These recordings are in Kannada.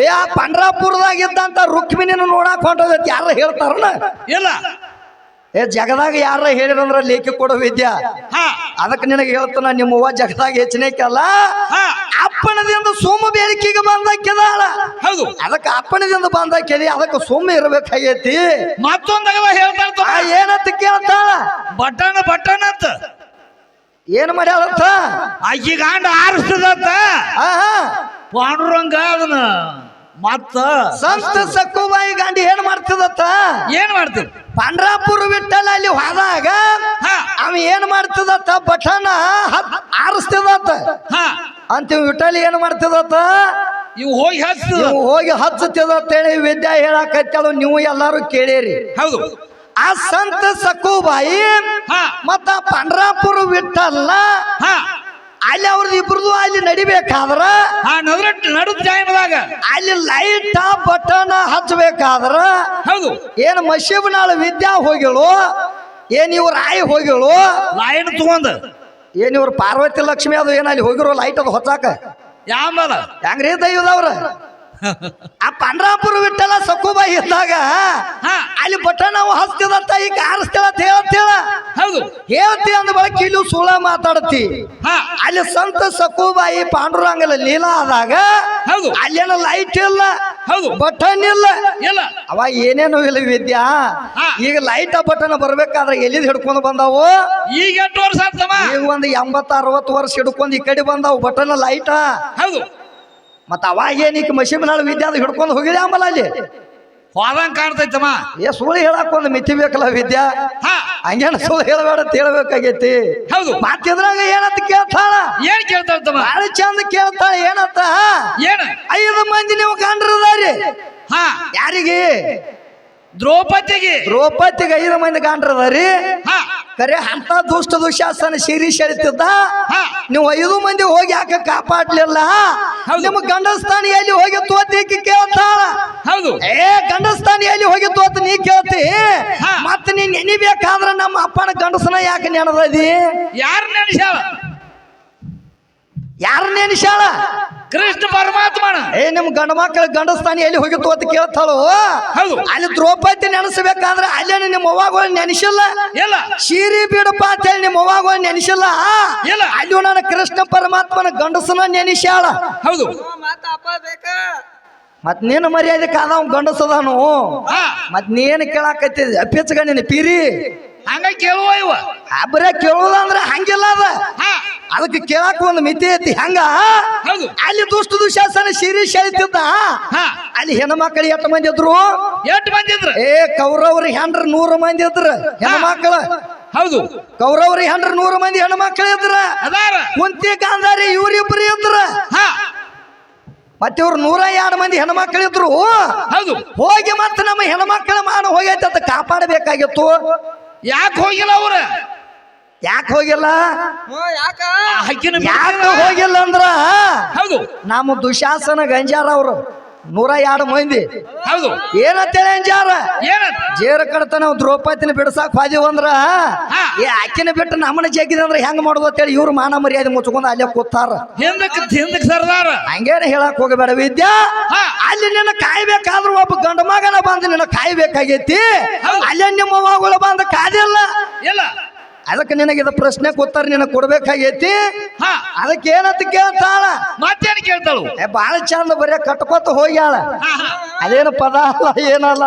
ಏ ಆ ಪಂಡ್ರಾಪುರದಾಗ ಇದ್ದಂತ ರುಕ್ಮಿಣಿನ ನೋಡಕ್ ಹೊಂಟದೈತಿ. ಯಾರ ಹೇಳ್ತಾರನ ಇಲ್ಲ. ಏ ಜಗದಾಗ ಯಾರ ಹೇಳಿರಂದ್ರ ಲೇಖಿ ಕೊಡೋ ವಿದ್ಯಾ? ಹಾ. ಅದಕ್ಕೆ ನಿನಗೆ ಹೇಳ್ತಾನ ನಿಮ್ಮ ಅವ್ವ ಜಗದಾಗ ಹೆಚ್ಚಿನಕಲ್ಲ? ಹಾ. ಅಪ್ಪಣದಿಂದ ಸೋಮ ಬೇಡಿಕೆಗೆ ಬಂದಾಕಿದಾಳ ಹೌದು. ಅದಕ್ಕೆ ಅಪ್ಪಣದಿಂದ ಬಂದಾಕಿದಿ ಅದಕ್ಕೆ ಸೋಮ ಇರಬೇಕಾಗೈತಿ. ಮತ್ತೊಂದಾಗ ಹೇಳ್ತಾರ ಆ ಏನಂತ ಕೇಳ್ತಾಳ? ಬಟನ್ ಬಟನ್ ಅಂತ ಏನ್ ಮಾಡ್ಯಾಳಂತ? ಆಕಿ ಗಾಂಡ ಆರಿಸ್ತದಂತ. ಪಾಂಡುರಂಗ ಅದನ್ನ. ಮತ್ತ ಸಂತ ಸಕ್ಕುಬಾಯಿ ಗಾಂಧಿ ಏನ್ ಮಾಡ್ತದತ್ತ ಏನ್ ಮಾಡ್ತೀರಿ ಪಂಡ್ರಾಪುರ ಬಿಟ್ಟಲ್ಲ ಅಲ್ಲಿ ಹೋದಾಗ ಅವ ಏನ್ ಮಾಡ್ತದತ್ತ ಬಟನ ಆರಿಸ್ತದತ್ತ ಹಾ. ಅಂತ ವಿಠಲ್ ಏನ್ ಮಾಡ್ತದತ್ತ ಇವು ಹೋಗಿ ಹಚ್ಚ ಹೋಗಿ ಹಚ್ಚುತ್ತೇಳಿ ವಿದ್ಯಾ ಹೇಳಕತ್ತಳು ನೀವು ಎಲ್ಲಾರು ಕೇಳಿರಿ. ಹೌದು. ಆ ಸಂತ ಸಕ್ಕುಬಾಯಿ ಮತ್ತ ಪಂಡ್ರಾಪುರ ಬಿಟ್ಟಲ್ಲ ಹಾ. ಅಲ್ಲಿ ಅವ್ರದ್ದು ಇಬ್ರದು ಅಲ್ಲಿ ನಡಿಬೇಕಾದ್ರ ಹಾ ನದ್ರ ಟೈಮ್ದಾಗ ಅಲ್ಲಿ ಲೈಟ್ ಬಟನ್ ಹಚ್ಚಬೇಕಾದ್ರ ಹೌದು. ಏನ್ ಮಶೀಬ್ನಾಳ ವಿದ್ಯಾ ಹೋಗಿಳು ಏನ್ ಇವ್ರ ಆಯಿ ಹೋಗಿಳು ಲೈಟ್ ತಗೊಂಡ್. ಏನ್ ಇವ್ರ ಪಾರ್ವತಿ ಲಕ್ಷ್ಮಿ ಅದು ಏನ್ ಅಲ್ಲಿ ಹೋಗಿರೋ ಲೈಟ್ ಅದು ಹೊತ್ತಾಕ? ಯಾವ ಹೆಂಗ್ರಿ ದೈವದವ್ರ? ಆ ಪಂಡ್ರಾಪುರ ಬಿಟ್ಟಲ್ಲ ಸಕ್ಕುಬಾಯಿ ಇದ್ದಾಗ ಹಾ. ಅಲ್ಲಿ ಬಟನ್ ನಾವು ಹಸ್ತಿದಂತ ಈಗ ಆರಿಸ್ತೇಳ ಅಂತ ಹೇಳ್ತೇಳ ಹೌದು. ಹೇಳ್ತಿ ಅಂದ ಬಳಕ ಇಲ್ಲಿ ಸುಳ ಮಾತಾಡ್ತಿ. ಅಲ್ಲಿ ಸಂತ ಸಕೋಬಾಯಿ ಪಾಂಡುರಂಗಲ ಲೀಲಾ ಆದಾಗ ಹೌದು. ಅಲ್ಲೇನ ಲೈಟ್ ಇಲ್ಲ ಹೌದು. ಬಟನ್ ಇಲ್ಲ. ಇಲ್ಲ. ಅವ ಏನೇನು ಇಲ್ಲ ವಿದ್ಯಾ. ಈಗ ಲೈಟ್ ಬಟನ್ ಬರ್ಬೇಕಾದ್ರೆ ಎಲ್ಲಿದ್ ಹಿಡ್ಕೊಂಡು ಬಂದಾವು? ಈಗ ಎಷ್ಟು ವರ್ಷ ಈಗ ಒಂದು ಎಂಬತ್ತ ಅರವತ್ತು ವರ್ಷ ಹಿಡ್ಕೊಂಡು ಈ ಕಡೆ ಬಂದಾವು. ಬಟನ್ ಲೈಟ್ ಹೌದು. ಮತ್ತ ಅವಾಗ ಏನೀಗ ಮಶೀಬ್ನಾಳ ವಿದ್ಯಾ ಅದು ಹಿಡ್ಕೊಂಡು ಹೋಗಿದೆ ಅಂಬಲ್ಲ ಅಲ್ಲಿ? ಹೋದಂಗ್ ಕಾಣ್ತೈತಮ್ಮ. ಏ ಸುಳ್ಳು ಹೇಳಕ್ ಒಂದು ಮಿತಿ ಬೇಕಲ್ಲ ವಿದ್ಯಾ? ಹಾ. ಹಂಗೇನ ಸುಳ್ಳು ಹೇಳಬೇಡ ಅಂತ ಹೇಳ್ಬೇಕಾಗೈತಿ. ಹೌದು. ಮಾತಿದ್ರಾಗ ಏನಂತ ಕೇಳ್ತಾಳ? ಏನ್ ಕೇಳ್ತಾಳ್ತಮ್ಮ? ಬಹಳ ಚಂದ ಕೇಳ್ತಾಳ ಏನಂತ? ಏನು? ಐದು ಮಂದಿ ನೀವು ಕಂಡ್ರದಾರಿ ಹಾ. ಯಾರಿಗೆ? ದ್ರೌಪದಿಗೆ. ದ್ರೌಪದಿಗೆ ಐದು ಮಂದಿ ಗಂಡ್ರದಾರಿ? ಕರೆ ಅಂತ ದುಷ್ಟ ದುಶಾಸನ ಶಿರೀಶ್ ಹೇಳ್ತಿದ್ದ ನೀವು ಐದು ಮಂದಿ ಹೋಗಿ ಯಾಕೆ ಕಾಪಾಡ್ಲಿಲ್ಲ? ನಿಮ್ ನಿಮ್ಮ ಗಂಡಸ್ಥಾನಿ ಎಲ್ಲಿ ಹೋಗಿ ತೋತಿ ಕೇಳ್ತಾಳ? ಹೌದು. ಏ ಗಂಡಸ್ಥಾನಿ ಎಲ್ಲಿ ಹೋಗಿ ತೋತ ನೀ ಕೇಳ್ತಿ? ಮತ್ತೆ ನೀನ್ ನೀ ನೆನಿಬೇಕಾದ್ರ ನಮ್ಮ ಅಪ್ಪನ ಗಂಡಸನ ಯಾಕೆ ನೆನದದಿ ಯಾರು ನೆನೆಸ್ಯಾಳ ಯಾರ ಶಾಲ ಕೃಷ್ಣ ಪರಮಾತ್ಮನ. ಏ ನಿಮ್ ಗಂಡ ಮಕ್ಕಳ ಗಂಡಸ್ಥಾನಿ ಎಲ್ಲಿ ಹೋಗಿ ಅಂತ ಕೇಳ್ತಾಳೋ? ಹೌದು. ಅಲ್ಲಿ ದ್ರೌಪದಿ ನೆನೆಸಬೇಕಾದ್ರೆ ಅಲ್ಲೇನು ನಿಮ್ಮ ಅವ್ವಾಗಳು ನೆನೆಸಿಲ್ಲ? ಇಲ್ಲ. ಶೀರಿ ಬಿಡಪ್ಪ ಅಂತ ಹೇಳಿ ನಿಮ್ಮ ಅವ್ವಾಗಳು ನೆನೆಸಿಲ್ಲ? ಇಲ್ಲ. ಅಲ್ಲಿ ನಾನು ಕೃಷ್ಣ ಪರಮಾತ್ಮನ ಗಂಡಸನ ನೆನೆಸ್ಯಾಳ. ಹೌದು. ಮತ್ ನೀನು ಮರ್ಯಾದೆ ಕಾದ ಗಂಡಸದಾನು? ಹಾ. ಮತ್ ನೀನ್ ಕೇಳಾಕತ್ತಿ ಅಪ್ಪಿಚ್ಚಗ ಪೀರಿ ಪಿರಿ. ಹಂಗ ಕೇಳುವ ಇವ? ಆ ಬರೇ ಅಂದ್ರೆ ಹಂಗಿಲ್ಲ ಅದ. ಅದಕ್ಕೆ ಕೇಳಾಕ ಒಂದು ಮಿತಿ ಐತಿ. ಹಂಗ? ಅಲ್ಲಿ ದುಷ್ಟ ದುಶಾಸನ ಶಿರೀಶ್ ಹೇಳ್ತಿದ್ದ ಹಾ. ಅಲ್ಲಿ ಹೆಣ್ಮಕ್ಳು ಎಷ್ಟು ಮಂದಿ ಇದ್ರು? ಎಷ್ಟು ಇದ್ರು? ಏ ಕೌರವ್ರಿ ಹೆಂಡ್ರ ನೂರು ಮಂದಿ ಇದ್ರ. ಮಕ್ಕಳು ಹೌದು. ಕೌರವ್ರಿ ಹೆಂಡ್ರ ನೂರು ಮಂದಿ ಹೆಣ್ಮಕ್ಳು ಇದ್ರ. ಅದಾರ. ಕುಂತಿ ಗಾಂಧಾರಿ ಇವ್ರಿಬ್ರು ಇದ್ರ. ಹಾ. ಮತ್ತೆ ಇವ್ರು ನೂರ ಎರಡು ಮಂದಿ ಮಕ್ಕಳು ಇದ್ರು. ಹೌದು. ಹೋಗಿ ಮತ್ತೆ ನಮ್ಮ ಹೆಣ್ಮಕ್ಳ ಮಾನ ಹೋಗೈತೆ ಅಂತ ಕಾಪಾಡಬೇಕಾಗಿತ್ತು. ಯಾಕೆ ಹೋಗಿಲ್ಲ ಅವ್ರ? ಯಾಕೆ ಹೋಗಿಲ್ಲ? ಯಾಕ? ಹಕ್ಕಿನ ಯಾಕೆ ಹೋಗಿಲ್ಲ ಅಂದ್ರ ಹೌದು. ನಮ್ಮ ದುಶಾಸನ ಗಂಜಾರ ಅವರು. ನೂರ ಎರಡು ಮಂದಿ. ಹೌದು. ಏನಂತೇಳಿ ಜಾರ ಏನಂತ? ಜೇರ ಕಡತನ ದ್ರೌಪದಿನ ಬಿಡ್ಸಾಕ್ ಹೋದಿವ್ ಅಂದ್ರ ಈ ಏ ಅಕ್ಕಿನ ಬಿಟ್ಟು ನಮ್ಮನ್ನ ಜಗ್ಗಿದ ಅಂದ್ರೆ ಹೆಂಗ್ ಮಾಡೋದು ಅಂತೇಳಿ ಇವ್ರು ಮಾನ ಮರ್ಯಾದೆ ಮುಚ್ಕೊಂಡು ಅಲ್ಲೇ ಕೂತಾರ. ಹಿಂದಕ್ಕೆ ಹಿಂದಕ್ಕೆ ಸರ್ದಾರ. ಹಂಗೇನ ಹೇಳಕ್ ಹೋಗಬೇಡ ವಿದ್ಯಾ. ಅಲ್ಲಿ ನಿನ್ನ ಕಾಯ್ಬೇಕಾದ್ರೂ ಒಬ್ಬ ಗಂಡ ಮಗನ ಬಂದು ನಿನ್ನ ಕಾಯ್ಬೇಕಾಗೈತಿ. ಅಲ್ಲೇ ನಿಮ್ಮ ಮಗಳು ಬಂದು ಕಾದಿಲ್ಲ. ಇಲ್ಲ. ಅದಕ್ಕೆ ನಿನಗೆ ಇದು ಪ್ರಶ್ನೆ ಕೂತಾರ ನಿನಗೆ ಕೊಡ್ಬೇಕಾಗೈತಿ? ಹಾ. ಅದಕ್ಕೆ ಏನಂತ ಕೇಳ್ತಾಳ? ಮತ್ತೇನು ಕೇಳ್ತಾಳು? ಏ ಬಾಳ ಚಂದ ಬರೀ ಕಟ್ಕೋತ ಹೋಗ್ಯಾಳ. ಅದೇನು ಪದ ಅಲ್ಲ ಏನಲ್ಲ.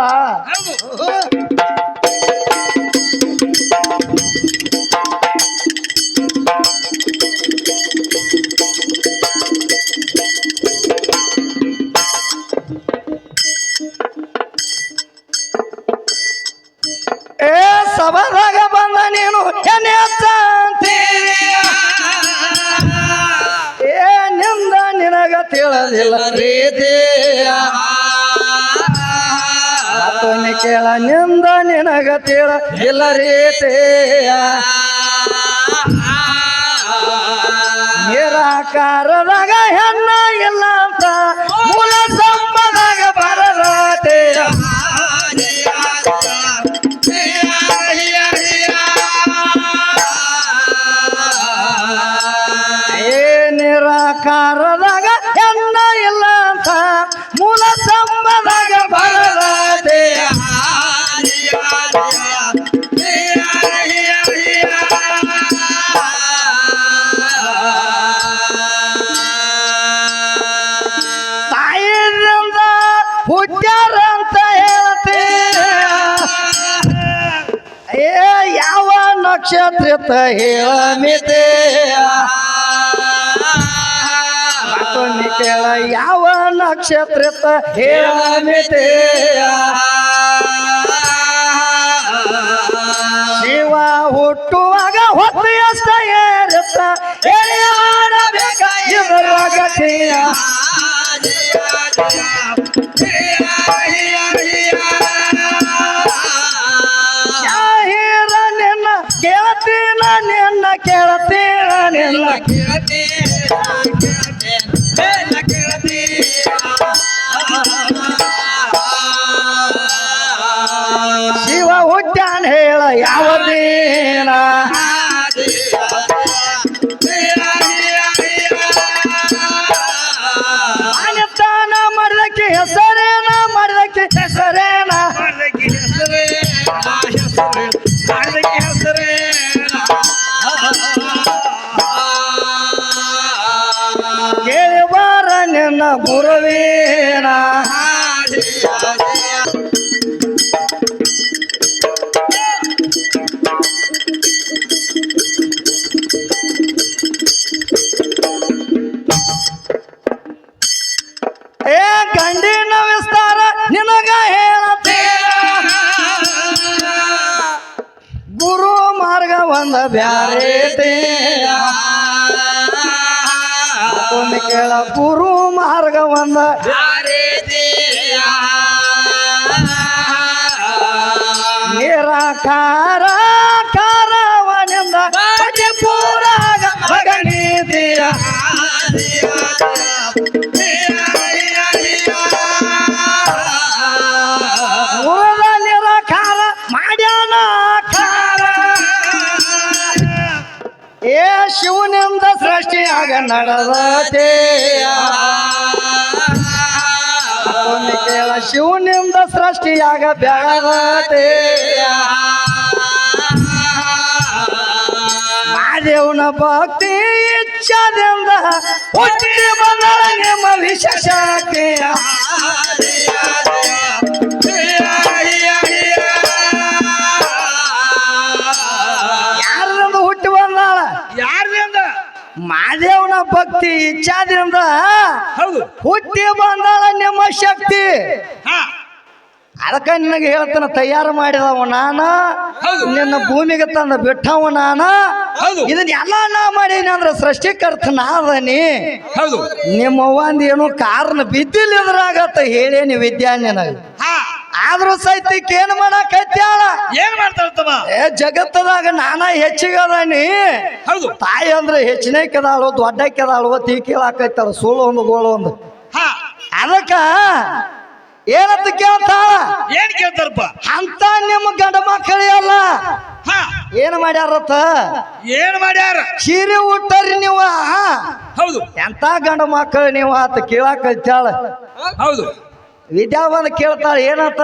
ನಿನಗ ಎಲ್ಲ ರೇತೆಯ ರೀತಿ ನಿರಾಕಾರದಾಗ ಹೇಳಮಿತೆ ಮತ್ತೊಮ್ಮೆ ಕೇಳ ಯಾವ ನಕ್ಷತ್ರ ಹೇಳಮಿತೆ ಶಿವ ಹುಟ್ಟುವಾಗ ಹೊತ್ತು ಎಷ್ಟ ಏರುತ್ತ ಹೇಳಿ ಮಾಡಬೇಕ ಇವರ ಗತಿಯ pela ನಿರಾಕಾರ ಕಾರವನಿಂದ ಪೂರಾಗ ಮಗನಿದೀಯ. ಏ ಶಿವನಿಂದ ಸೃಷ್ಟಿಯಾಗ ಕೇಳ ಶಿವನಿಂದ ಸೃಷ್ಟಿಯಾಗ ಬೆಳದತೆಯ ಮಾದೇವನ ಭಕ್ತಿ ಇಚ್ಛಾದಿಂದ ಹುಟ್ಟಿ ಬಂದಳ ನಿಮ್ಮ ವಿಶೇಷತೆಯ ಯಾರಿಂದ ಹುಟ್ಟಿ ಬಂದಾಳ? ಯಾರ್ದಿಂದ ಮಾದೇವನ ಭಕ್ತಿ ಇಚ್ಛಾದಿಂದ ಹೌದು. ಹುಟ್ಟಿ ಬಂದಾಳ ನಿಮ್ಮ ಶಕ್ತಿ. ಹಾ. ಅದಕ್ಕ ನಿನಗೆ ಹೇಳ್ತಾನ ತಯಾರು ಮಾಡಿದವ ನಾನ ನಿನ್ನ ಭೂಮಿಗೆ ತಂದ ಬಿಟ್ಟವ ನಾನ. ಇದನ್ನ ಎಲ್ಲ ನಾ ಮಾಡೀನಿ ಅಂದ್ರೆ ಸೃಷ್ಟಿಕರ್ತ ನಾದನಿ ನಿಮ್ಮ ಒಂದ್ ಏನು ಕಾರಣ ಬಿದ್ದಿಲ್ಲ ಎದುರಾಗತ್ತ ಹೇಳೇನಿ ವಿದ್ಯಾ ನಿನಗ. ಆದ್ರೂ ಸಹಿತ ಏನು ಮಾಡಾಕತ್ಯಾಳ? ಏನ್ ಮಾಡ್ತಾ ಏ ಜಗತ್ತದಾಗ ನಾನಾ ಹೆಚ್ಚಿಗದಾನಿ ತಾಯಿ ಅಂದ್ರೆ ಹೆಚ್ಚನೇ ಕೆದಾಳು ದೊಡ್ಡ ಕೆದಾಳು ತೀ ಕೇಳಾಕೈತಾಳ ಸುಳ್ಳು ಒಂದು ಗೋಳು ಒಂದು. ಅದಕ್ಕ ಏನಂತ ಕೇಳ್ತಾಳ ಏನ್ ಕೇಳ್ತಾರಪ್ಪ? ಅಂತ ನಿಮ್ಮ ಗಂಡ ಮಕ್ಕಳಿಯಲ್ಲ ಹಾ. ಏನ್ ಮಾಡ್ಯಾರತ್ತ? ಏನ್ ಮಾಡ್ಯಾರ? ಸೀರೆ ಉಟ್ಟರಿ ನೀವ. ಹೌದು. ಎಂತ ಗಂಡ ಮಕ್ಕಳು ನೀವು ಆತ ಕೇಳಾಕೈತಾಳ ಹೌದು. ವಿದ್ಯಾವಂತ ಕೇಳ್ತಾಳ ಏನಂತ?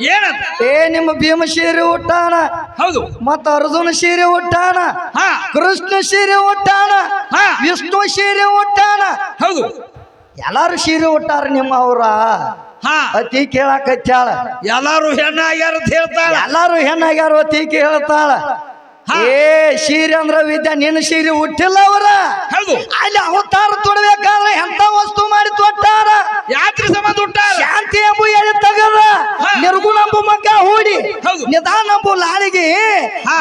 ಏನಂತ? ಏ ನಿಮ್ಮ ಭೀಮ ಸೀರೆ ಉಟ್ಟಾನ. ಹೌದು. ಮತ್ತ ಅರ್ಜುನ ಸೀರೆ ಉಟ್ಟಾನ. ಹಾ. ಕೃಷ್ಣ ಸೀರೆ ಉಟ್ಟಾನ. ಹಾ. ವಿಷ್ಣು ಸೀರೆ ಉಟ್ಟಾನ. ಹೌದು. ಎಲ್ಲಾರು ಸೀರೆ ಉಟ್ಟಾರ ನಿಮ್ಮ ಅವ್ರ. ಹಾ. ಅತಿ ಹಚ್ಚಾಳ ಎಲ್ಲಾರು ಹೆಣ್ಣಾಗ್ಯಾರ ಅಂತ ಹೇಳ್ತಾಳ. ಎಲ್ಲಾರು ಹೆಣ್ಣಾಗ್ಯಾರ ಅತಿ ಕೇಳ್ತಾಳ. ಹಾ. ಏ ಸೀರೆ ಅಂದ್ರ ವಿದ್ಯಾ ನಿನ್ನ ಸೀರೆ ಹುಟ್ಟಿಲ್ಲ ಅವರ. ಅಲ್ಲಿ ಅವತಾರ ತೊಡಬೇಕಾದ್ರೆ ಎಂತ ವಸ್ತು ಮಾಡಿ ತೊಟ್ಟಾರ? ಯಾತ್ರಿ ಸಂಬಂಧ ಹುಟ್ಟಾರ? ಶಾಂತಿ ಎಂಬು ಎಳೆ ತಗದ? ಹಾ. ನಿರ್ಗುಣ ಮಗ ಮಗ್ಗ ಹೂಡಿ. ಹೌದು. ನಿಧಾನ ಎಂಬು ಲಾಳಿಗೆ.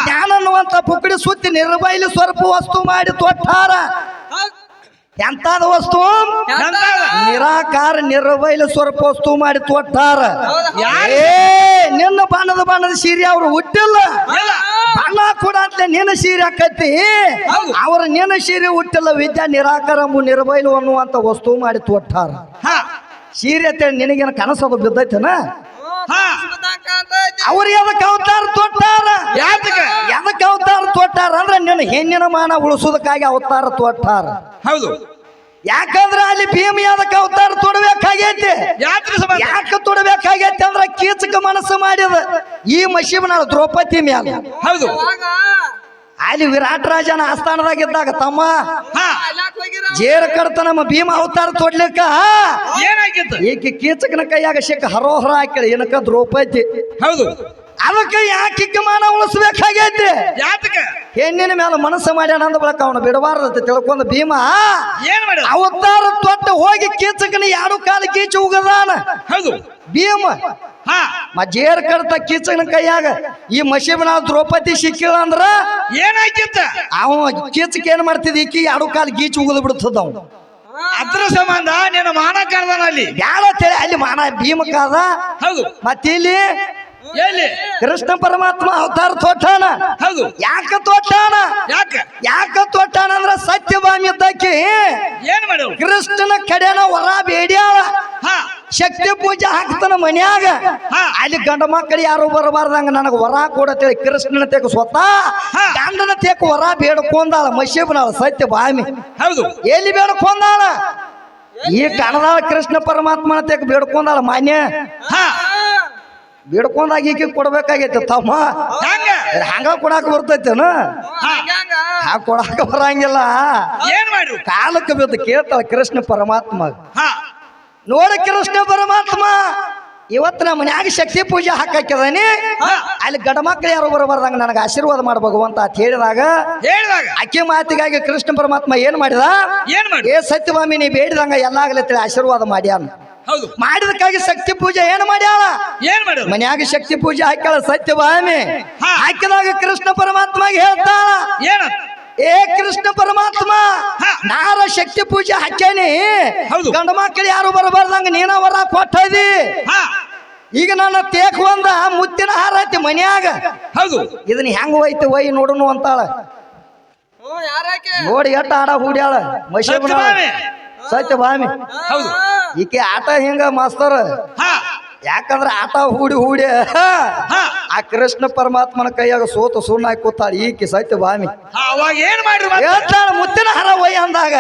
ಜ್ಞಾನ ಅನ್ನುವಂತ ಪುಕ್ಕಡಿ ಸುತ್ತಿ ನಿರ್ಬೈಲಿ ಸ್ವಲ್ಪ ವಸ್ತು ಮಾಡಿ ತೊಟ್ಟಾರ. ಎಂತಾದ ವಸ್ತು? ನಿರಾಕಾರ ನಿರ್ವೈಲ ಸ್ವರೂಪ ವಸ್ತು ಮಾಡಿ ತೊಟ್ಟಾರ? ಏ ನಿನ್ನ ಬಣ್ಣದ ಬಣ್ಣದ ಸೀರೆ ಅವ್ರು ಹುಟ್ಟಿಲ್ಲ. ಬಣ್ಣ ಕೂಡ ಅಂತ ನಿನ್ನ ಸೀರೆ ಹಾಕತ್ತಿ. ಅವ್ರ ನಿನ್ನ ಸೀರೆ ಹುಟ್ಟಿಲ್ಲ ವಿದ್ಯಾ ನಿರಾಕಾರ ನಿರ್ವೈಲು ನಿರ್ಬೈಲು ಅನ್ನುವಂತ ವಸ್ತು ಮಾಡಿ ತೊಟ್ಟಾರ. ಸೀರೆ ಅಂತೇಳಿ ನಿನಗೇನು ಕನಸದು ಬಿದ್ದೈತನ? ಹಾ. ಅವ್ರಿಗೆ ಅದಕ್ಕೆ ಅವತಾರ ತೊಟ್ಟಾರ? ಯಾತಕ ಎದಕ್ಕೆ ಅವತಾರ ತೊಟ್ಟಾರ? ಅಂದ್ರೆ ನಿನ್ನ ಹೆಣ್ಣಿನ ಮಾನ ಉಳಿಸೋದಕ್ಕಾಗಿ ಅವತಾರ ತೊಟ್ಟಾರ. ಹೌದು. ಯಾಕಂದ್ರೆ ಅಲ್ಲಿ ಭೀಮ ಯಾದಕ್ಕೆ ಅವತಾರ ತೊಡಬೇಕಾಗೈತಿ? ಯಾಕೆ ತೊಡಬೇಕಾಗೈತಿ ಅಂದ್ರೆ ಕೀಚಕ ಮನಸ್ಸು ಮಾಡಿದ ಈ ಮಶಿಬನಾಳ ದ್ರೌಪದಿ ಮ್ಯಾಲ. ಹೌದು. ಅಲ್ಲಿ ವಿರಾಟ್ ರಾಜನ ಆಸ್ಥಾನದಾಗಿದ್ದಾಗ ತಮ್ಮ ಹಾ. ಜೇರ ಕಡ್ತ ನಮ್ಮ ಭೀಮ ಅವತಾರ ತೊಡ್ಲಿಕ್ಕ ಏನಾಗಿತ್ತು? ಈಕೆ ಕೀಚಕನ ಕೈಯಾಗ ಶೇಖ ಹರೋಹರ ಹಾಕಿ ಏನಕ್ಕ ದ್ರೌಪದಿ? ಹೌದು. ಅದಕ್ಕೆ ಯಾಕೆ ಮಾನ ಉಳಿಸ್ಬೇಕಾಗೈತಿ ಯಾತಕ ಹೆಣ್ಣಿನ ಮೇಲೆ ಮನಸ್ಸು ಮಾಡ್ಯಾನ ಅಂದ ಬಳಕ ಅವನು ಬಿಡಬಾರ್ದಂತೆ ತಿಳ್ಕೊಂಡ ಭೀಮ ಏನ್ ಮಾಡ ಅವತಾರ ತೊಟ್ಟ ಹೋಗಿ ಕೀಚಕನ ಎರಡು ಕಾಲ ಕೀಚು ಉಗದಾನ. ಹೌದು. ಭೀಮ ಹಾ. ಜೇರ್ ಕಡ್ತ ಕೀಚಕನ ಕೈಯಾಗ ಈ ಮಶೀಬನ ದ್ರೌಪದಿ ಸಿಕ್ಕಿಲ್ಲ ಅಂದ್ರ ಏನಾಗಿತ್ತ ಅವ ಕೀಚಕ ಏನ್ ಮಾಡ್ತಿದ್ ಈಕಿ ಎರಡು ಕಾಲ ಗೀಚು ಉಗದ್ ಬಿಡ್ತದ ಅವ್ನು. ಅದ್ರ ಸಂಬಂಧ ನಿನ್ನ ಮಾನ ಕರ್ದಾನ ಅಲ್ಲಿ. ಯಾರ ತೇಳಿ ಅಲ್ಲಿ ಮಾನ ಭೀಮಕಾದ ಹೌದು. ಮತ್ತಿಲ್ಲಿ ಎಲ್ಲಿ? ಕೃಷ್ಣ ಪರಮಾತ್ಮ ಅವತಾರ ತೋಟಾನ ಹೌದು. ಯಾಕ ತೋಟಾನ ಯಾಕ? ಯಾಕ ತೋಟಾನ ಅಂದ್ರ ಸತ್ಯಭಾಮಿ ಇದ್ದಕ್ಕಿ ಏನ್ ಮಾಡು ಕೃಷ್ಣನ ಕಡೆನ ಹೊರ ಬೇಡ್ಯಾಳ. ಶಕ್ತಿ ಪೂಜೆ ಹಾಕ್ತಾನ ಮನ್ಯಾಗ. ಅಲ್ಲಿ ಗಂಡ ಮಕ್ಕಳು ಯಾರು ಬರಬಾರ್ದಂಗ ನನಗೆ ವರ ಕೊಡತೇಳಿ ಕೃಷ್ಣನ ತೇಕ ಸ್ವತಃ. ಗಂಡನ ತೇಕ ವರ ಬೇಡ್ಕೊಂಡಾಳ ಮಶೀಬನಾಳ ಸತ್ಯ ಭಾಮಿ ಹೌದು. ಎಲ್ಲಿ ಬೇಡ್ಕೊಂಡಾಳ? ಈ ಕಣದಾಳ ಕೃಷ್ಣ ಪರಮಾತ್ಮನ ತೇಕ ಬೇಡ್ಕೊಂಡಾಳ ಮಾನ್ಯ. ಹಾ. ಬೇಡ್ಕೊಂಡಾಗ ಈಕೆ ಕೊಡ್ಬೇಕಾಗೈತೆ ತಮ್ಮ. ಹಂಗ? ಕೊಡಾಕ ಬರ್ತೈತೇನ? ಹಾ. ಕೊಡಾಕ ಬರಂಗಿಲ್ಲ. ಏನ್ ಮಾಡು ಕಾಲಕ್ಕೆ ಬಿದ್ದು ಕೇಳ್ತಾಳ ಕೃಷ್ಣ ಪರಮಾತ್ಮ. ನೋಡಿ ಕೃಷ್ಣ ಪರಮಾತ್ಮ. ಇವತ್ತು ನಮ್ಮ ಮನ್ಯಾಗ ಶಕ್ತಿ ಪೂಜೆ ಹಾಕಾಕಿದಾನೆ ಅಲ್ಲಿ ಗಡ ಮಕ್ಳು ಯಾರು ಬರಬಾರ್ದಂಗ ನನಗೆ ಆಶೀರ್ವಾದ ಮಾಡ ಭಗವಂತ ಅಂತ ಹೇಳಿದಾಗ ಹೇಳಿದಾಗ? ಅಕ್ಕಿ ಮಾತಿಗಾಗಿ ಕೃಷ್ಣ ಪರಮಾತ್ಮ ಏನ್ ಮಾಡಿದ? ಏ ಸತ್ಯವಾಮಿ ನೀ ಬೇಡಿದಂಗ ಎಲ್ಲಾಗಲತ್ತೇಳಿ ಆಶೀರ್ವಾದ ಮಾಡ್ಯಾನ. ಹೌದು. ಮಾಡಿದಕ್ಕಾಗಿ ಶಕ್ತಿ ಪೂಜೆ ಏನು ಮಾಡ್ಯಾಳ? ಏನ್ ಮಾಡ ಮನ್ಯಾಗ ಶಕ್ತಿ ಪೂಜೆ ಹಾಕ್ಯಾಳ ಸತ್ಯಭಾಮಿ. ಹಾಕಿದಾಗ ಕೃಷ್ಣ ಪರಮಾತ್ಮಗೆ ಹೇಳ್ತಾಳ. ಏನ ಏ ಕೃಷ್ಣ ಪರಮಾತ್ಮ ಹಾ. ನಾರ ಶಕ್ತಿ ಪೂಜೆ ಹಾಕ್ಯಾನಿ. ಹೌದು. ಗಂಡ ಮಕ್ಕಳು ಯಾರು ಬರಬಾರ್ದಂಗ ನೀನ ವರ ಕೊಟ್ಟದಿ ಹಾ. ಈಗ ನನ್ನ ತೇಕ್ ಒಂದ ಮುತ್ತಿನ ಹಾರ ಐತಿ ಮನ್ಯಾಗ. ಹೌದು. ಇದನ್ನ ಹೆಂಗ್ ಹೋಯ್ತು ಒಯ್ ನೋಡುನು ಅಂತಾಳ. ನೋಡಿ ಎಟ್ಟ ಆಡ ಹೂಡ್ಯಾಳ. ಮೈಸೂರು ಸತ್ಯಭಾಮಿ. ಸತ್ಯ ಬಾಮಿ ಹೌದು. ಈಕೆ ಆಟ ಹಿಂಗ ಮಾಸ್ತರ. ಹಾ. ಯಾಕಂದ್ರ ಆಟ ಹೂಡಿ ಹೂಡಿ ಹಾ. ಆ ಕೃಷ್ಣ ಪರಮಾತ್ಮನ ಕೈಯಾಗ ಸೋತು ಸುಣ್ಣ ಹಾಕಿ ಕೂತಾಳ ಈಕೆ ಸತ್ಯ ಭಾಮಿ ಹಾ, ಅವಾಗ ಏನ್ ಮಾಡ್ರಿ ಮತ್ತೆ? ಹೇಳ್ತಾಳ ಮುತ್ತಿನ ಹರ ಒಯ್ ಅಂದಾಗ.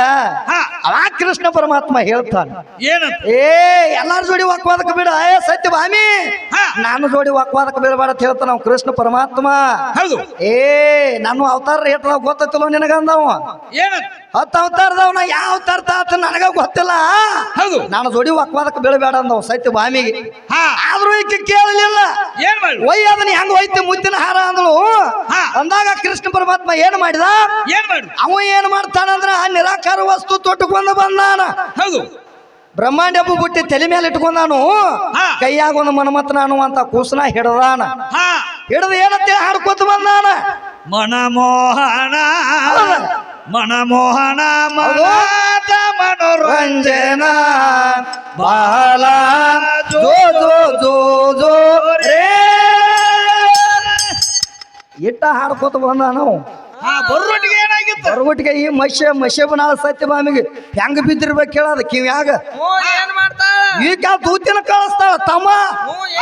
ಹಾ. ಅವಾಗ ಕೃಷ್ಣ ಪರಮಾತ್ಮ ಹೇಳ್ತಾನ. ಏನಂತ? ಏ ಎಲ್ಲಾರ ಜೋಡಿ ವಾಕ್ವಾದಕ ಬಿಡ. ಏ ಸತ್ಯ ಬಾಮಿ ನಾನು ಜೋಡಿ ವಾಕ್ವಾದಕ ಬೀಳಬೇಡ ಅಂತ ಹೇಳ್ತಾನ ನಾವು ಕೃಷ್ಣ ಪರಮಾತ್ಮ. ಹೌದು. ಏ ನಾನು ಅವತಾರ ರೇಟ್ದಾಗ ಗೊತ್ತೈತಿಲ್ಲ ನಿನಗಂದವ? ಏನಂತ? ಹತ್ತು ಅವತಾರದವನ ಯಾವ ತರ್ತ ಅಂತ ನನಗ ಗೊತ್ತಿಲ್ಲ. ಹೌದು. ನಾನು ಜೋಡಿ ವಾಕ್ವಾದಕ್ಕೆ ಬೀಳಬೇಡ ಅಂದವ ಸತ್ಯ ಬಾಮಿಗೆ. ಹಾ. ಆದ್ರೂ ಈಕೆ ಕೇಳಲಿಲ್ಲ. ಏನ್ ಮಾಡಿ ಒಯ್ ಅದನ್ನ ಹೆಂಗ್ ಹೋಯ್ತು ಮುತ್ತಿನ ಹಾರ ಅಂದಳು. ಅಂದಾಗ ಕೃಷ್ಣ ಪರಮಾತ್ಮ ಏನ್ ಮಾಡಿದ? ಏನ್ ಮಾಡಿ ಅವ ಏನ್ ಮಾಡ್ತಾನಂದ್ರ? ಆ ನಿರಾಕಾರ ವಸ್ತು ತೊಟ್ಟುಕೊಂಡು ಬಂದಾನ. ಹೌದು. ಬ್ರಹ್ಮಾಂಡ ಹಬ್ಬ ಬಿಟ್ಟು ತಲೆ ಮೇಲೆ ಇಟ್ಕೊಂಡಾನು. ಕೈಯಾಗ ಒಂದು ನಾನು ಅಂತ ಕೂಸನ ಹಿಡದಾನ. ಹಿಡದ ಏನಂತೇಳಿ ಹಾಡ್ಕೊತ ಬಂದಾನ? ಮನಮೋಹನ ಮನಮೋಹನ ಮಗೋತ ಮನೋರಂಜನ. ರಂಜನ ಬಾಲ ಜೋ ಜೋ ಜೋ ಜೋ ರೇ. ಇಟ್ಟ ಹಾಡ್ಕೊತ ಬಂದಾನು ಬರೋಟಿಗೆ ಏನಾಗಿತ್ತು? ಬರಗುಟ್ಟಿಗೆ ಈ ಮಶ್ಯ ಮಶ್ಯಬನಾಳ ಸತ್ಯಭಾಮಿಗೆ ಹೆಂಗ ಬಿದ್ದಿರ್ಬೇಕು ಹೇಳದ ಕಿವ್ಯಾಗ ಯಾಗ? ಮಾಡ್ತಾಳ? ಈಗ ದೂತಿನ ಕಳಿಸ್ತಾಳ ತಮ್ಮ.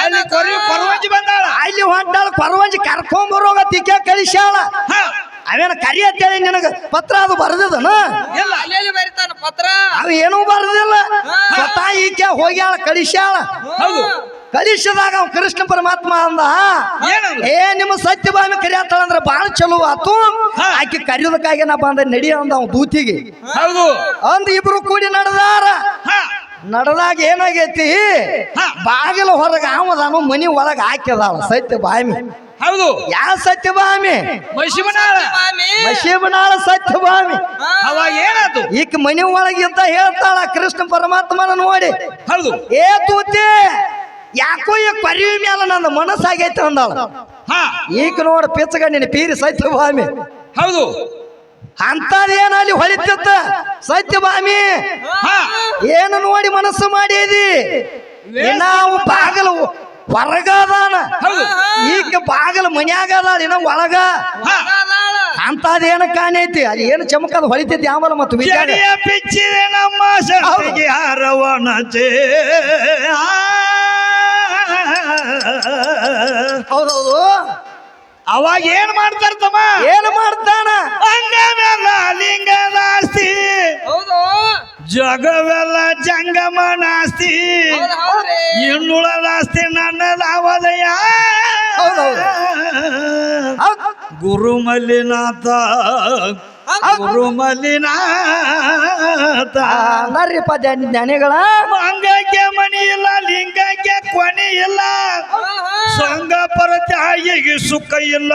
ಅಲ್ಲಿ ಕೊರಿ ಪರ್ವಂಜಿ ಬಂದಾಳ. ಅಲ್ಲಿ ಹೊಂಟಾಳ ಪರವಂಜಿ ಕರ್ಕೊಂಬರೋಗ ತಿಕ್ಕ ಕಳಿಸ್ಯಾಳ ಅವೇನ ಕರಿ ಅಂತೇಳಿ ನಿನಗ ಪತ್ರ ಅದು ಬರ್ದದನ? ಇಲ್ಲ ಅಲ್ಲಿ ಬರಿತಾನ ಪತ್ರ? ಅವ ಏನೂ ಬರ್ದಿಲ್ಲ. ಸ್ವತಃ ಈಕೆ ಹೋಗ್ಯಾಳ ಕಳಿಸ್ಯಾಳ. ಹೌದು. ಕಳಿಸಿದಾಗ ಅವ ಕೃಷ್ಣ ಪರಮಾತ್ಮ ಅಂದ? ಏ ನಿಮ್ಮ ಸತ್ಯಭಾಮಿ ಕರಿಯತ್ತಾಳ ಅಂದ್ರೆ ಬಾಳ ಚಲೋ ಆತು. ಹಾ. ಆಕೆ ಕರಿಯೋದಕ್ಕಾಗಿ ನಾ ಬಂದ ನಡಿ ಅಂದ ಅವ ದೂತಿಗೆ. ಹೌದು. ಅಂದ ಇಬ್ರು ಕೂಡಿ ನಡೆದಾರ. ಹಾ. ನಡೆದಾಗ ಏನಾಗೈತಿ? ಬಾಗಿಲ ಬಾಗಿಲು ಹೊರಗ ಅವದಾನು ಮನಿ ಒಳಗ ಹಾಕಿದಾಳ ಸತ್ಯಭಾಮಿ. ಹೌದು. ಯಾ ಸತ್ಯಭಾಮಿ? ಮಶಿಬನಾಳ ಸತ್ಯ ಸತ್ಯಭಾಮಿ. ಅವಾಗ ಏನಾಯ್ತು ಈಕ ಮನಿ ಒಳಗಿಂತ ಹೇಳ್ತಾಳ ಕೃಷ್ಣ ಪರಮಾತ್ಮನ ನೋಡಿ. ಹೌದು. ಏ ತೂತಿ ಯಾಕೋ ಈ ಪರಿವಿ ಮ್ಯಾಲ ನನ್ನ ಮನಸ್ಸಾಗೈತೆ ಅಂದಾಳ. ಹಾ. ಈಗ ನೋಡ ಪಿಚ್ಚಗ ನಿನ್ನ ಪೀರಿ ಸತ್ಯಭಾಮಿ. ಹೌದು. ಅಂತದೇನ ಅಲ್ಲಿ ಹೊಳಿತಿತ್ತ ಸತ್ಯಭಾಮಿ? ಹಾ. ಏನು ನೋಡಿ ಮನಸ್ಸು ಮಾಡಿದಿ? ನಾವು ಬಾಗಲು ಹೊರಗದಾನ. ಈಗ ಬಾಗಲ ಮನ್ಯಾಗ ಅದಾಳ ಇನ್ನ ಒಳಗ. ಅಂತದೇನ ಕಾಣೈತಿ ಅಲ್ಲಿ ಏನು ಚಮಕದ ಹೊಳಿತೈತಿ ಆಮೇಲೆ ಮತ್ತು ಬಿಚ್ಚಿದೆ ನಮ್ಮ ಹೌದೌದು. ಅವಾಗ ಏನ್ ಮಾಡ್ತಾರ ತಮ್ಮ? ಏನು ಮಾಡ್ತಾನ? ಅಂಗವೆಲ್ಲ ಲಿಂಗದಾಸ್ತಿ. ಹೌದು. ಜಗವೆಲ್ಲ ಜಂಗಮನಾಸ್ತಿ. ನಾಸ್ತಿ ಹೌದ್ರಿ ಇನ್ನುಳದಾಸ್ತಿ ನನ್ನದಾವದಯ ಹೌದೌದು. ಗುರುಮಲ್ಲಿನಾಥ. ಗುರು ಮಲ್ಲಿನಾಥ ಗುರು ಮಲ್ಲಿನಾಥ ಅಂದಾರ್ರಿಪ್ಪ ಜ್ಞಾನಿಗಳ. ಅಂಗಕ್ಕೆ ಮಣಿ ಇಲ್ಲ ಲಿಂಗಕ್ಕೆ ಕೊನೆ ಇಲ್ಲ ಪರತ್ಯಾಗಿಗೆ ಸುಖ ಇಲ್ಲ?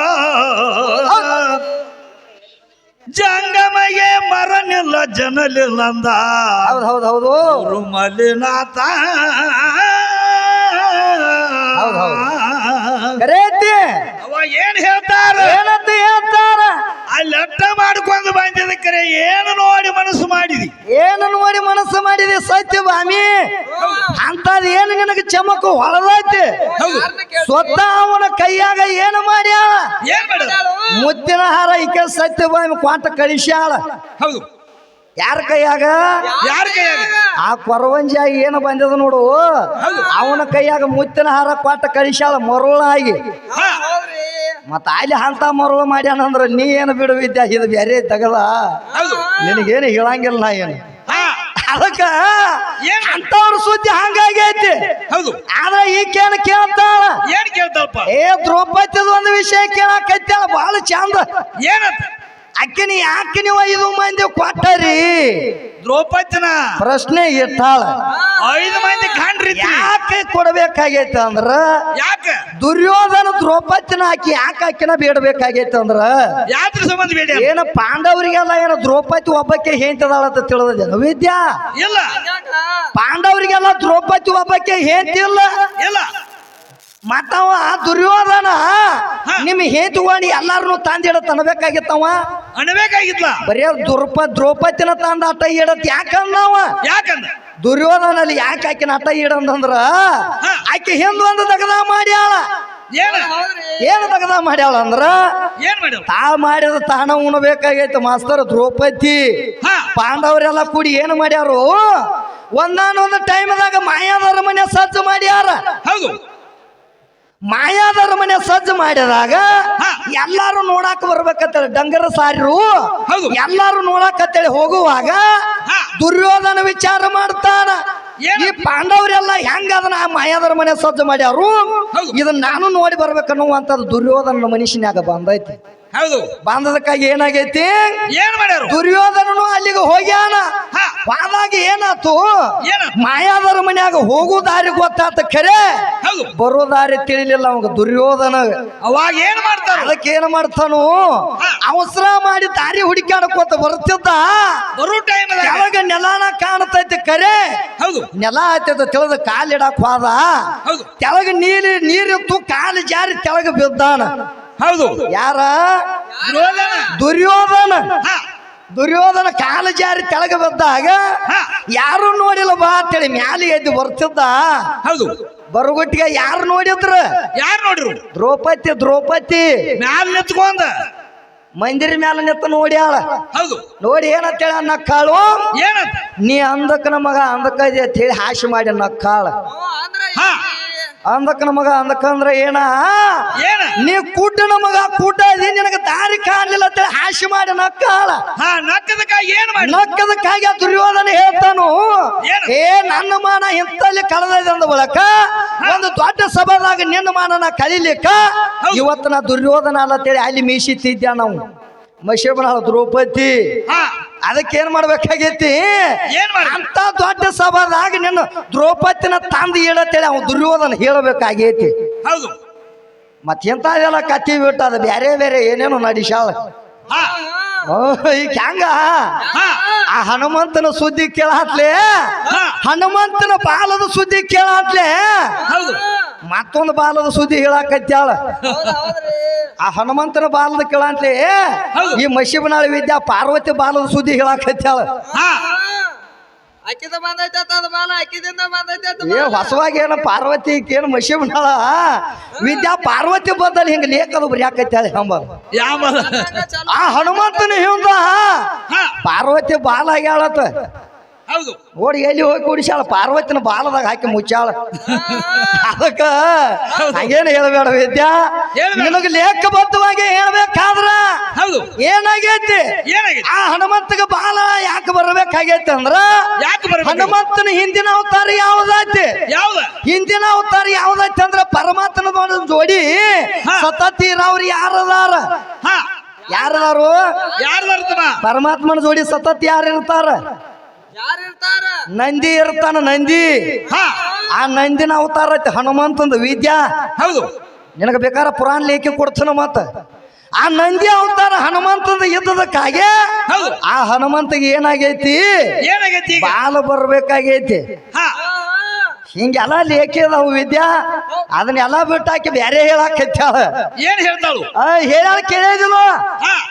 ಜಂಗಮಗೆ ಮರನಿಲ್ಲ ಜನಲಿಲ್ಲ ಅಂದ. ಹೌದ್ ಹೌದ್ ಹೌದು. ಕರೆ ಅವ ಏನ್ ಹೇಳ್ತಾರ? ಅಲ್ಲಿ ಅಟ್ಟ ಮಾಡ್ಕೊಂಡು ಬಂದಿದ್ದಕ್ಕೆ ಏನು ನೋಡಿ ಮನಸ್ಸು ಮಾಡಿದಿ? ಏನು ನೋಡಿ ಮನಸ್ಸು ಮಾಡಿದೆ? ಸತ್ಯ ಬಾಮಿ ಅಂತದ್ ಏನು ನಿನಗೆ ಚಮಕು ಹೊಳದೈತಿ? ಸ್ವತಃ ಅವನ ಕೈಯಾಗ ಏನು ಮಾಡ್ಯಾಳ? ಏನ್ ಮುತ್ತಿನ ಹಾರ ಈಕೆ ಸತ್ಯ ಬಾಮಿ ಕ್ವಾಂಟ ಕಳಿಸ್ಯಾಳ. ಹೌದು. ಯಾರ ಕೈಯಾಗ? ಯಾರ ಕೈಯಾಗ? ಆ ಕೊರವಂಜಿಯಾಗಿ ಏನು ಬಂದದ ನೋಡು. ಅವನ ಕೈಯಾಗ ಮುತ್ತಿನ ಹಾರ ಕ್ವಾಟ ಕಳಿಸ್ಯಾಳ ಮರುಳಾಗಿ. ಮತ್ತ ಅಲ್ಲಿ ಅಂತ ಮರಳು ಮಾಡ್ಯಾನಂದ್ರ ನೀ ಏನು ಬಿಡು ವಿದ್ಯಾ ಇದು ಬೇರೆ ತಗದ. ನಿನಗೇನು ಹೇಳಂಗಿಲ್ಲ ನಾ ಏನು. ಅದಕ್ಕ? ಅಂತವ್ರ ಸುದ್ದಿ ಹಂಗಾಗೈತಿ. ಹೌದು. ಆದ್ರೆ ಈಕೇನು ಕೇಳ್ತಾಳ? ಏನ್ ಕೇಳ್ತಾಳಪ್ಪ? ಏ ದ್ರೌಪದಿದ ಒಂದು ವಿಷಯ ಕೇಳಾಕೈತಾಳ ಬಹಳ ಚಂದ. ಏನಂತ? ಅಕ್ಕಿನಿ ಯಾಕೆ ನೀವು ಐದು ಮಂದಿ ಕೊಟ್ಟರಿ? ದ್ರೌಪದಿನ ಪ್ರಶ್ನೆ ಇಟ್ಟಾಳ. ಐದು ಮಂದಿ ಕಾಣ್ರಿ ಯಾಕೆ ಕೊಡಬೇಕಾಗೈತೆ ಅಂದ್ರ? ಯಾಕೆ? ದುರ್ಯೋಧನ ದ್ರೌಪದಿನ ಆಕಿ ಯಾಕೆ ಆಕಿನ ಬೇಡಬೇಕಾಗೈತೆ ಅಂದ್ರ? ಯಾತ್ರ ಸಂಬಂಧ ಬೇಡ ಏನ ಪಾಂಡವರಿಗೆಲ್ಲ ಏನ ದ್ರೌಪದಿ ಒಬ್ಬಕ್ಕೆ ಹೇಂತದಾಳ ಅಂತ ತಿಳಿದ ವಿದ್ಯಾ ಇಲ್ಲ. ಪಾಂಡವರಿಗೆಲ್ಲ ದ್ರೌಪದಿ ಒಬ್ಬಕ್ಕೆ ಹೇಂತಿಲ್ಲ ಇಲ್ಲ. ಮತ್ತವ ದುರ್ಯೋಧನ ನಿಮ್ ಹೇತುವಾಣಿ ಎಲ್ಲಾರನು ತಂದಿಡ ತನಬೇಕಾಗಿತ್ತವ? ಅನ್ಬೇಕಾಗಿತ್ಲ ಬರೀ ದುರ್ಪ ದ್ರೌಪದಿನ ತಂದ ಅಟ ಇಡತ್ ಯಾಕಂದವ? ಯಾಕಂದ? ದುರ್ಯೋಧನಲ್ಲಿ ಯಾಕೆ ಆಕಿನ ಅಟ ಇಡಂದ್ರ ಆಕೆ ಹಿಂದ್ ಒಂದು ತಗದ ಮಾಡ್ಯಾಳ. ಏನ್? ದಗದ ಮಾಡ್ಯಾಳ ಅಂದ್ರ? ತಾ ಮಾಡಿದ ತಾನ ಉಣಬೇಕಾಗೈತೆ ಮಾಸ್ತರ್ ದ್ರೌಪದಿ. ಪಾಂಡವರೆಲ್ಲ ಕೂಡಿ ಏನು ಮಾಡ್ಯಾರು? ಒಂದಾನೊಂದು ಟೈಮ್ದಾಗ ಮಾಯಾದರ ಮನೆ ಸಜ್ಜು ಮಾಯಾದರ ಮನೆ ಸಜ್ಜು ಮಾಡಿದಾಗ. ಎಲ್ಲಾರು ನೋಡಾಕ ಬರ್ಬೇಕಂತೇಳಿ ಡಂಗರ ಸಾರಿರು. ಎಲ್ಲಾರು ನೋಡಾಕತ್ತೇಳಿ ಹೋಗುವಾಗ ದುರ್ಯೋಧನ ವಿಚಾರ ಮಾಡ್ತಾನ? ಈ ಪಾಂಡವರೆಲ್ಲ ಹೆಂಗ ಅದನ್ನ ಆ ಮಾಯಾದರ ಮನೆ ಸಜ್ಜು ಮಾಡ್ಯಾರು. ಇದನ್ನ ನಾನು ನೋಡಿ ಬರ್ಬೇಕನ್ನುವಂಥದ್ದು ದುರ್ಯೋಧನ ಮನುಷ್ಯನ್ಯಾಗ ಬಂದೈತಿ ಹೌದು. ಬಂದದಕ್ಕಾಗಿ ಏನಾಗೈತಿ? ಏನ್ ಮಾಡ್ಯಾರ? ದುರ್ಯೋಧನನು ಅಲ್ಲಿಗೆ ಹೋಗ್ಯಾನ. ಹಾ. ಹೋದಾಗ ಏನಾತು? ಮಾಯಾದರ ಮನ್ಯಾಗ ಹೋಗೋ ದಾರಿ ಗೊತ್ತಾತ ಖರೆ. ಬರೋ ದಾರಿ ತಿಳಿಲಿಲ್ಲ ಅವಾಗ ದುರ್ಯೋಧನ. ಅವಾಗ ಏನ್ ಮಾಡ್ತಾನ ಅದಕ್ಕೆ ಏನ್ ಮಾಡ್ತಾನು? ಅವಸರ ಮಾಡಿ ದಾರಿ ಹುಡುಕ್ಯಾಡಕೋತ ಬರ್ತಿದ್ದ ಬರೋ ಟೈಮ್ ಯಾವಾಗ ನೆಲಾನ ಕಾಣ್ತೈತೆ ಖರೆ? ಹೌದು. ನೆಲ ಆಯ್ತದ ತಿಳಿದ ಕಾಲಿಡಕ್ ಹೌದು. ಕೆಳಗ ನೀರು ನೀರಿತ್ತು ಕಾಲು ಜಾರಿ ಕೆಳಗ ಬಿದ್ದಾನ. ಹೌದು. ಯಾರ? ದುರ್ಯೋಧನ. ದುರ್ಯೋಧನ ಕಾಲು ಜಾರಿ ತೆಳಗ ಬಿದ್ದಾಗ. ಯಾರು ನೋಡಿಲ್ಲ ಬಾ ಅಂತೇಳಿ ಮ್ಯಾಲೆ ಎದ್ದು ಬರ್ತಿದ್ದ? ಹೌದು. ಬರುಗುಟ್ಟಿಗೆ ಯಾರು ನೋಡಿದ್ರ? ಯಾರು ನೋಡ್ರು ದ್ರೌಪದಿ ದ್ರೌಪದಿ. ಮ್ಯಾಲ ನಿಂತ್ಕೊಂಡ. ಮಂದಿರ ಮ್ಯಾಲ ನಿಂತ ನೋಡ್ಯಾಳ ಹೌದು. ನೋಡಿ ಏನಂತೇಳ ನಕ್ಕಾಳು? ಏನಂತ? ನೀ ಅಂದಕ್ಕ ನಮಗ ಅಂದಕ್ಕ ಅಂತ ಹೇಳಿ ಹಾಸಿ ಮಾಡಿ ನಕ್ಕಾಳ. ಓ ನಮಗ ಅಂದಕ್ಕಂದ್ರ ಏನ? ಏನ? ನೀ ಕೂಟನ ನಮಗ ಕೂಟ ಇದೀನಿ ನಿನಗ ದಾರಿ ಕಾಣಲಿಲ್ಲ ಅಂತೇಳಿ ಹಾಸಿ ಮಾಡಿ ನಕ್ಕಾಳ. ಹಾ ನಕ್ಕದಕ್ಕಾಗಿ ಏನ್ ಮಾಡಿ? ನಕ್ಕದಕ್ಕಾಗಿ ಆ ದುರ್ಯೋಧನ ಹೇಳ್ತಾನು ಏ ನನ್ನ ಮಾನ ಇಂತಲ್ಲಿ ಕಳೆದ ಅಂದ ಬಳಕ ಒಂದು ದೊಡ್ಡ ಸಭಾದಾಗ ನಿನ್ನ ಮಾನನ ಕಳಿಲಿಕ್ಕ ಇವತ್ತು ನಾ ದುರ್ಯೋಧನ ಅಲ್ಲತ್ತೇಳಿ ಅಲ್ಲಿ ಮೀಸಿತ್ತಿದ್ಯಾ ನಾವು? ಮಶೇಬನಾಳ ದ್ರೌಪದಿ. ಅದಕ್ಕೆ ಏನ್ ಮಾಡ್ಬೇಕಾಗೈತಿ ಅಂತ ದೊಡ್ಡ ಸಭಾದಾಗ ನಿನ್ನ ದ್ರೌಪದಿನ ತಂದು ಹೇಳತ್ತೇಳಿ ಅವ್ನು ದುರ್ಯೋಧನ ಹೇಳಬೇಕಾಗೈತಿ. ಹೌದು. ಮತ್ತೆಂತ ಅದೆಲ್ಲ ಕತ್ತಿ ಬಿಟ್ಟು ಅದು ಬೇರೆ ಬೇರೆ ಏನೇನೋ ನಡಿಸಾಳ ಹೆಂಗ ಆ ಹನುಮಂತನ ಸುದ್ದಿ ಕೇಳಾತ್ಲೆ? ಹನುಮಂತನ ಬಾಲದ ಸುದ್ದಿ ಕೇಳಾತ್ಲೆ? ಹೌದು. ಮತ್ತೊಂದು ಬಾಲದ ಸುದ್ದಿ ಹೇಳಾಕತ್ಯಾಳ. ಆ ಹನುಮಂತನ ಬಾಲದ ಕೇಳಂತೆ. ಈ ಮಶಿಬನಾಳ ವಿದ್ಯಾ ಪಾರ್ವತಿ ಬಾಲದ ಸುದ್ದಿ ಹೇಳಾಕತ್ಯಾಳ. ಏ ಹೊಸವಾಗಿ ಏನ ಪಾರ್ವತಿ ಏನು ಮಶಿಬನಾಳ? ವಿದ್ಯಾ ಪಾರ್ವತಿ ಬದಲ್ ಹಿಂಗ ಲೇಖದು ಬರ್ಯಾಕತ್ಯಾಳ ಚಲೋ ಆ ಹನುಮಂತನ ಹಿಂದ ಪಾರ್ವತಿ ಬಾಲ ಆಗ್ಯಾಳತ್ತ ಹೌದು. ಓಡಿ ಎಲ್ಲಿ ಹೋಗಿ ಕುಡಿಸ್ಯಾಳ? ಪಾರ್ವತಿನ ಬಾಲದಾಗ ಹಾಕಿ ಮುಚ್ಚಾಳ. ಅದಕ್ಕ ಹಂಗೇನು ಹೇಳಬೇಡ ವಿದ್ಯಾ? ನಿಮಗೆ ನಿನಗ ಲೇಖಬದ್ಧವಾಗಿ ಹೇಳ್ಬೇಕಾದ್ರ ಹೌದು. ಏನಾಗೈತಿ? ಆ ಹನುಮಂತಗ ಬಾಲ ಯಾಕೆ ಬರಬೇಕಾಗೈತಿ ಅಂದ್ರ ಹನುಮಂತನ ಹಿಂದಿನ ಅವತಾರ ಯಾವ್ದೈತಿ ಯಾವ್ದ? ಹಿಂದಿನ ಅವತಾರ ಯಾವ್ದೈತಿ ಅಂದ್ರ ಪರಮಾತ್ಮನ ಜೋಡಿ ಹಾ. ಸತತೀರವ್ರು ಯಾರದಾರ? ಹಾ. ಯಾರದಾರು? ಯಾರು ಬರ್ತಮ್ಮ ಪರಮಾತ್ಮನ ಜೋಡಿ ಸತತ್ ಯಾರು ಇರ್ತಾರ ನಂದಿ ಇರ್ತಾನ ನಂದಿ. ಹಾ. ಆ ನಂದಿನ ಅವತಾರ ಐತೆ ಹನುಮಂತಂದು ವಿದ್ಯಾ. ಹೌದು. ನಿನಗೆ ಬೇಕಾರ ಪುರಾಣ ಲೇಖಿ ಕೊಡ್ತಾನ ಮತ್ತ. ಆ ನಂದಿ ಅವತಾರ ಹನುಮಂತದ ಇದ್ದದಕ್ಕಾಗೆ. ಆ ಹನುಮಂತಗೆ ಏನಾಗೈತಿ? ಏನಾಗೈತಿ ಬಾಲ ಬರ್ಬೇಕಾಗೈತಿ. ಹಿಂಗೆಲ್ಲ ಲೇಖಿ ಅದಾವು ವಿದ್ಯಾ. ಅದನ್ನೆಲ್ಲ ಬಿಟ್ಟು ಬೇರೆ ಹೇಳಾಕತ್ಯಾಳ ಏನ್ ಹೇಳ್ತಾಳು? ಹೇಳ ಕೇಳಿದಿಲ್ಲ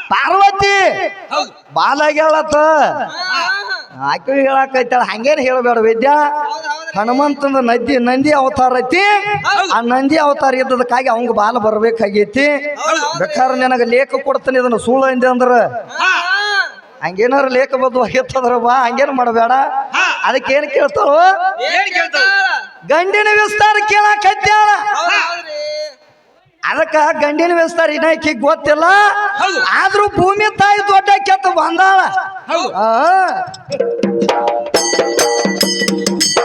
ಪಾರ್ವತಿ. ಹೇಳತ್ತ ಆಕಿ ಹೇಳಾಕೈತಾಳ ಹಂಗೇನು ಹೇಳಬೇಡ ವಿದ್ಯಾ. ಹನುಮಂತನ ನದಿ ನಂದಿ ಅವತಾರ ಐತಿ. ಆ ನಂದಿ ಅವತಾರ ಇದ್ದದಕ್ಕಾಗಿ ಅವಂಗ ಬಾಲ ಬರ್ಬೇಕಾಗೈತಿ. ಬೇಕಾದ್ರೆ ನಿನಗೆ ಲೇಖ ಕೊಡ್ತಾನೆ ಇದನ್ನ ಸುಳ್ಳು ಅಂದೆ ಅಂದ್ರ. ಹಂಗೇನಾರು ಲೇಖ ಬದ್ದು ಆಗಿತ್ತಂದ್ರ ಬಾ ಹಂಗೇನು ಮಾಡಬೇಡ. ಅದಕ್ಕೆ ಏನ್ ಕೇಳ್ತಾವ ಗಂಡಿನ ವಿಸ್ತಾರ ಕೇಳಾಕತ್ಯಾಳ ಅದಕ್ಕ ಗಂಡಿನ ವೇಸ್ತಾರ ಇನ್ನಾಕಿ ಗೊತ್ತಿಲ್ಲ. ಆದ್ರೂ ಭೂಮಿ ತಾಯಿ ದೊಡ್ಡ ಕೆತ್ತ ಬಂದಾಳ.